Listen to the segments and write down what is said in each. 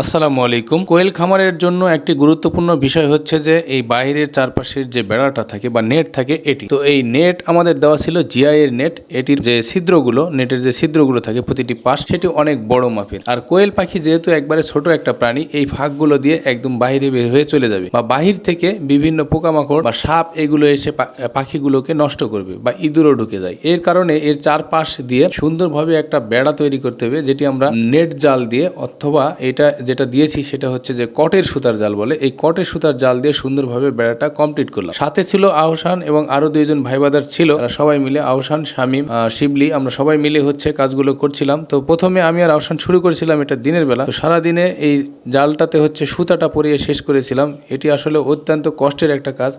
আসসালামু আলাইকুম। কোয়েল খামারের জন্য একটি গুরুত্বপূর্ণ বিষয় হচ্ছে যে, এই বাইরের চারপাশের যে বেড়াটা থাকে বা নেট থাকে এটি। তো এই নেট আমাদের দেওয়া ছিল জিআই এর নেট। এটির যে ছিদ্রগুলো, নেটের যে ছিদ্রগুলো থাকে প্রতিটি পাশ, সেটি অনেক বড় মাপের। আর কোয়েল পাখি যেহেতু একবারে ছোট একটা প্রাণী, এই ফাঁকগুলো দিয়ে একদম বাইরে বের হয়ে চলে যাবে বা বাহির থেকে বিভিন্ন পোকামাকড় বা সাপ এগুলো এসে পাখিগুলোকে নষ্ট করবে বা ইঁদুরও ঢুকে যায়। এর কারণে এর চারপাশ দিয়ে সুন্দরভাবে একটা বেড়া তৈরি করতে হবে, যেটি আমরা নেট জাল দিয়ে অথবা এটা যেটা দিয়েছি সেটা হচ্ছে যে কটের সুতার জাল বলে। এই কটের সুতার জাল দিয়ে সুন্দরভাবে বেড়াটা কমপ্লিট করলাম। সাথে ছিল আহসান এবং আরও দুইজন ভাই বাদার ছিল। তারা সবাই মিলে আহসান, শামিম শিবলি, আমরা সবাই মিলে হচ্ছে কাজগুলো করছিলাম। তো প্রথমে আমি আর আহসান শুরু করেছিলাম এটা দিনের বেলা। তো সারাদিনে এই জালটাতে হচ্ছে সুতাটা পরিয়ে শেষ করেছিলাম। এটি আসলে অত্যন্ত কষ্টের একটা কাজ।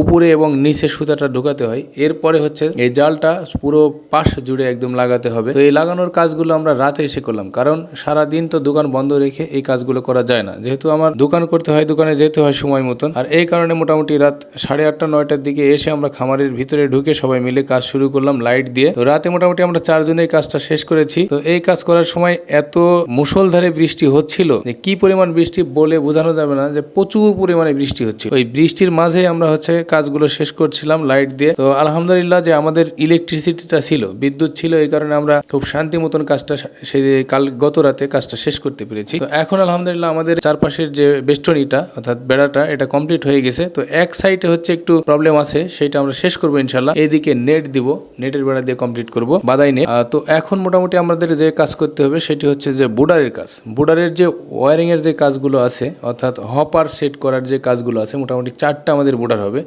উপরে এবং নিচে সুতাটা ঢোকাতে হয়। এরপরে হচ্ছে এই জালটা পুরো পাশ জুড়ে একদম লাগাতে হবে। তো এই লাগানোর কাজগুলো আমরা রাতে এসে করলাম। কারণ সারা দিন তো দোকান বন্ধ রেখে এই কাজগুলো করা যায় না। যেহেতু আমার দোকান করতে হয়, দোকানে যেতে হয় সময় মতন। আর এই কারণে মোটামুটি রাত সাড়ে আটটা, নয়টার দিকে এসে আমরা খামারের ভিতরে ঢুকে সবাই মিলে কাজ শুরু করলাম, লাইট দিয়ে। তো রাতে মোটামুটি আমরা চারজনে এই কাজটা শেষ করেছি। তো এই কাজ করার সময় এত মুষলধারে বৃষ্টি হচ্ছিল যে কি পরিমাণ বৃষ্টি বলে বোঝানো যাবে না, যে প্রচুর পরিমাণে বৃষ্টি হচ্ছিল। ওই বৃষ্টির মাঝে আমরা হচ্ছে কাজগুলো শেষ করছিলাম লাইট দিয়ে। তো আলহামদুলিল্লাহ যে আমাদের ইলেকট্রিসিটিটা ছিল, বিদ্যুৎ ছিল, এই কারণে আমরা খুব শান্তি মতন কাজটা সেই কাল, গত রাতে কাজটা শেষ করতে পেরেছি। তো এখন আলহামদুলিল্লাহ আমাদের চারপাশের যে বেষ্টনীটা, অর্থাৎ বেড়াটা, এটা কমপ্লিট হয়ে গেছে। তো এক সাইডে হচ্ছে একটু প্রবলেম আছে, সেটা আমরা শেষ করব ইনশাল্লাহ এইদিকে নেট দিব নেটের বেড়া দিয়ে কমপ্লিট করব, বাদাই নেট তো এখন মোটামুটি আমাদের যে কাজ করতে হবে, সেটি হচ্ছে যে বুডারের কাজ। বুডারের যে ওয়ারিং এর যে কাজগুলো আছে, অর্থাৎ হপার সেট করার যে কাজগুলো আছে, মোটামুটি চারটা আমাদের বোর্ডার হবে।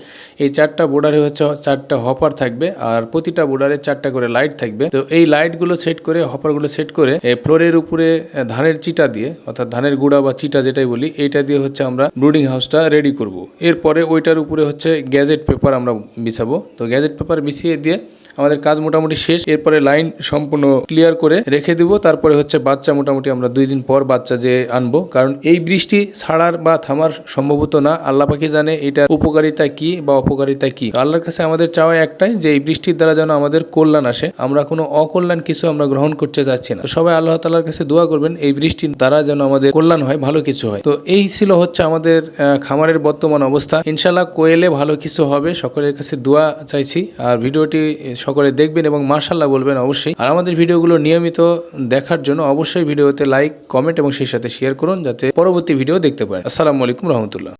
এই চারটা বোর্ডারে হচ্ছে চারটা হপার থাকবে আর প্রতিটা বোর্ডারে চারটা করে লাইট থাকবে। তো এই লাইটগুলো সেট করে, হপারগুলো সেট করে ফ্লোরের উপরে ধানের চিটা দিয়ে, অর্থাৎ ধানের গুঁড়া বা চিটা যেটাই বলি, এইটা দিয়ে হচ্ছে আমরা ব্রুডিং হাউসটা রেডি করব। এরপরে ওইটার উপরে হচ্ছে গ্যাজেট পেপার আমরা বিছাবো। তো গ্যাজেট পেপার বিছিয়ে দিয়ে আমাদের কাজ মোটামুটি শেষ। এরপরে লাইন সম্পূর্ণ ক্লিয়ার করে রেখে দিব। তারপরে হচ্ছে বাচ্চা মোটামুটি আমরা দুই দিন পর বাচ্চা যে আনব। কারণ এই বৃষ্টি ছাড়ার বা থামার সম্ভবত না। আল্লাহ পাখি জানে এটার উপকারিতা কি বা অপকারিতা কি। আল্লাহর কাছে আমাদের চাওয়া একটাই যে, এই বৃষ্টির দ্বারা যেন আমাদের কল্যাণ আসে। আমরা কোনো অকল্যাণ কিছু আমরা গ্রহণ করতে যাচ্ছি না। সবাই আল্লাহ তালার কাছে দোয়া করবেন, এই বৃষ্টির দ্বারা যেন আমাদের কল্যাণ হয়, ভালো কিছু হয়। তো এই ছিল হচ্ছে আমাদের খামারের বর্তমান অবস্থা। ইনশাল্লাহ কোয়েলে ভালো কিছু হবে। সকলের কাছে দোয়া চাইছি। আর ভিডিওটি সকলে দেখবেন এবং মার্শাল্লাহ বলবেন অবশ্যই। আর আমাদের ভিডিওগুলো নিয়মিত দেখার জন্য অবশ্যই ভিডিওতে লাইক, কমেন্ট এবং সেই সাথে শেয়ার করুন যাতে পরবর্তী ভিডিও দেখতে পারেন। আসসালামু আলাইকুম রহমতুল্লাহ।